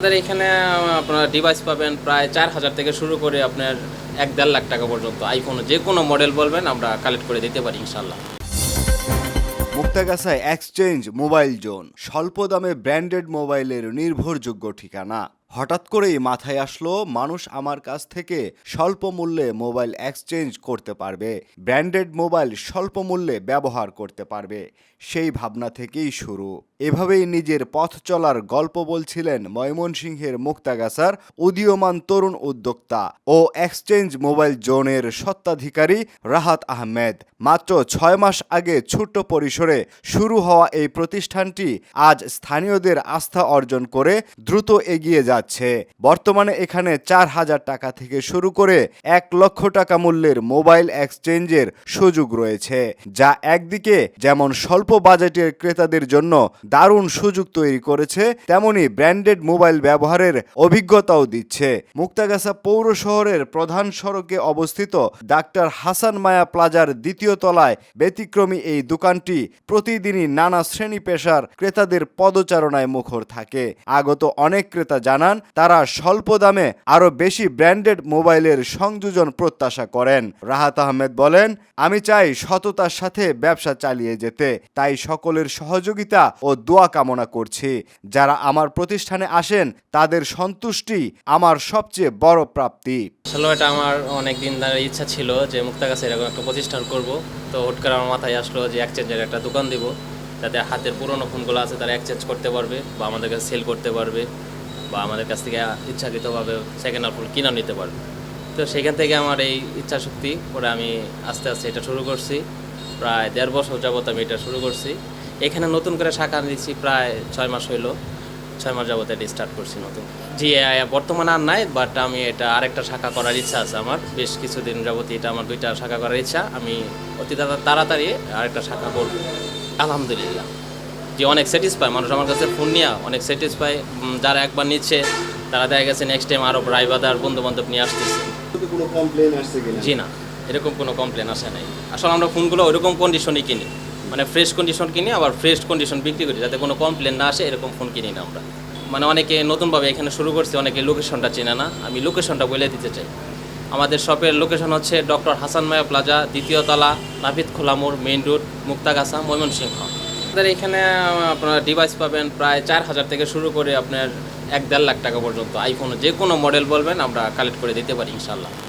আমাদের এখানে আপনার ডিভাইস পাবেন প্রায় চার হাজার থেকে শুরু করে আপনার এক দেড় লাখ টাকা পর্যন্ত। আইফোন যে কোনো মডেল বলবেন, আমরা কালেক্ট করে দিতে পারি ইনশাল্লাহ মুক্তাগাছায় এক্সচেঞ্জ মোবাইল জোন স্বল্প দামে ব্র্যান্ডেড মোবাইলের নির্ভরযোগ্য ঠিকানা। হঠাৎ করেই মাথায় আসলো, মানুষ আমার কাছ থেকে স্বল্প মূল্যে মোবাইল এক্সচেঞ্জ করতে পারবে, ব্র্যান্ডেড মোবাইল স্বল্প মূল্যে ব্যবহার করতে পারবে। সেই ভাবনা থেকেই শুরু। এভাবেই নিজের পথ চলার গল্প বলছিলেন ময়মনসিংহের মুক্তাগাছার উদীয়মান তরুণ উদ্যোক্তা ও এক্সচেঞ্জ মোবাইল জোনের সত্ত্বাধিকারী রাহাত আহমেদ। মাত্র ছয় মাস আগে ছোট্ট পরিসরে শুরু হওয়া এই প্রতিষ্ঠানটি আজ স্থানীয়দের আস্থা অর্জন করে দ্রুত এগিয়ে যাচ্ছে। বর্তমানে এখানে চার হাজার টাকা থেকে শুরু করে এক লক্ষ টাকা মূল্যের মোবাইল এক্সচেঞ্জের সুযোগ রয়েছে, যা একদিকে যেমন স্বল্প বাজেটের ক্রেতাদের জন্য দারুণ সুযোগ তৈরি করেছে, তেমনি ব্র্যান্ডেড মোবাইল ব্যবহারের অভিজ্ঞতাও দিচ্ছে। মুক্তাগাছা পৌর শহরের প্রধান সড়কে অবস্থিত ডাক্তার হাসান মায়া প্লাজার দ্বিতীয় তলায় ব্যতিক্রমী এই দোকানটি প্রতিদিনই নানা শ্রেণি পেশার ক্রেতাদের পদচারণায় মুখর থাকে। আগত অনেক ক্রেতা জানান তারা স্বল্প দামে আরও বেশি ব্র্যান্ডেড মোবাইলের সংযোজন প্রত্যাশা করেন। রাহাত আহমেদ বলেন, আমি চাই সততার সাথে ব্যবসা চালিয়ে যেতে। তাই সকলের সহযোগিতা ও দোয়া কামনা করছি। যারা আমার প্রতিষ্ঠানে আসেন, তাদের সন্তুষ্টি আমার সবচেয়ে বড় প্রাপ্তি। আসলে এটা আমার অনেক দিন ধরে ইচ্ছা ছিল যে মুক্তাগাছে এরকম একটা প্রতিষ্ঠান করব। তো হুট করে আমার মাথায় আসলো যে এক্সচেঞ্জের একটা দোকান দিব। যাতে হাতের পুরনো ফোনগুলো আছে, তারা এক্সচেঞ্জ করতে পারবে বা আমাদের কাছে সেল করতে পারবে। বা আমাদের কাছ থেকে ইচ্ছাকৃতভাবে সেকেন্ড হ্যান্ড ফোন কিনেও নিতে পারবে। তো সেখান থেকে আমার এই ইচ্ছা শক্তি করে আমি আস্তে আস্তে এটা শুরু করছি। প্রায় দেড় বছর যাবত আমি এটা শুরু করছি। এখানে নতুন করে শাখা নিচ্ছি প্রায় ছয় মাস হইল। ছয় মাস যাবত এটা স্টার্ট করছি নতুন। জি বর্তমানে আর নাই বাট আমি এটা আরেকটা শাখা করার ইচ্ছা আছে আমার। বেশ কিছুদিন যাবত এটা আমার দুইটা শাখা করার ইচ্ছা। আমি অতি তাড়াতাড়ি আরেকটা শাখা করব। আলহামদুলিল্লাহ। যে অনেক স্যাটিসফাই মানুষ আমার কাছে ফোন নিয়ে অনেক স্যাটিসফাই যারা একবার নিচ্ছে তারা দেখা গেছে নেক্সট টাইম আরও রাইবাদার বন্ধু বান্ধব নিয়ে আসতেছে। জি না এরকম কোনো কমপ্লেন আসে নাই। আসলে আমরা ফোনগুলো ওইরকম কন্ডিশনই কিনি। মানে ফ্রেশ কন্ডিশন কিনি আবার ফ্রেশ কন্ডিশন বিক্রি করি যাতে কোনো কমপ্লেন না আসে এরকম ফোন কিনি না আমরা। মানে অনেকে নতুনভাবে এখানে শুরু করছে অনেকে লোকেশনটা চেনে না। আমি লোকেশনটা বলে দিতে চাই। আমাদের শপের লোকেশন হচ্ছে ডক্টর হাসান মায়া প্লাজা দ্বিতীয় তলা নাপিত খোলামোড় মেইন রোড মুক্তাগাছা ময়মনসিংহ। আমাদের এখানে আপনার ডিভাইস পাবেন প্রায় চার হাজার থেকে শুরু করে আপনার এক দেড় লাখ টাকা পর্যন্ত। আইফোন যে কোনো মডেল বলবেন, আমরা কালেক্ট করে দিতে পারি ইনশাল্লাহ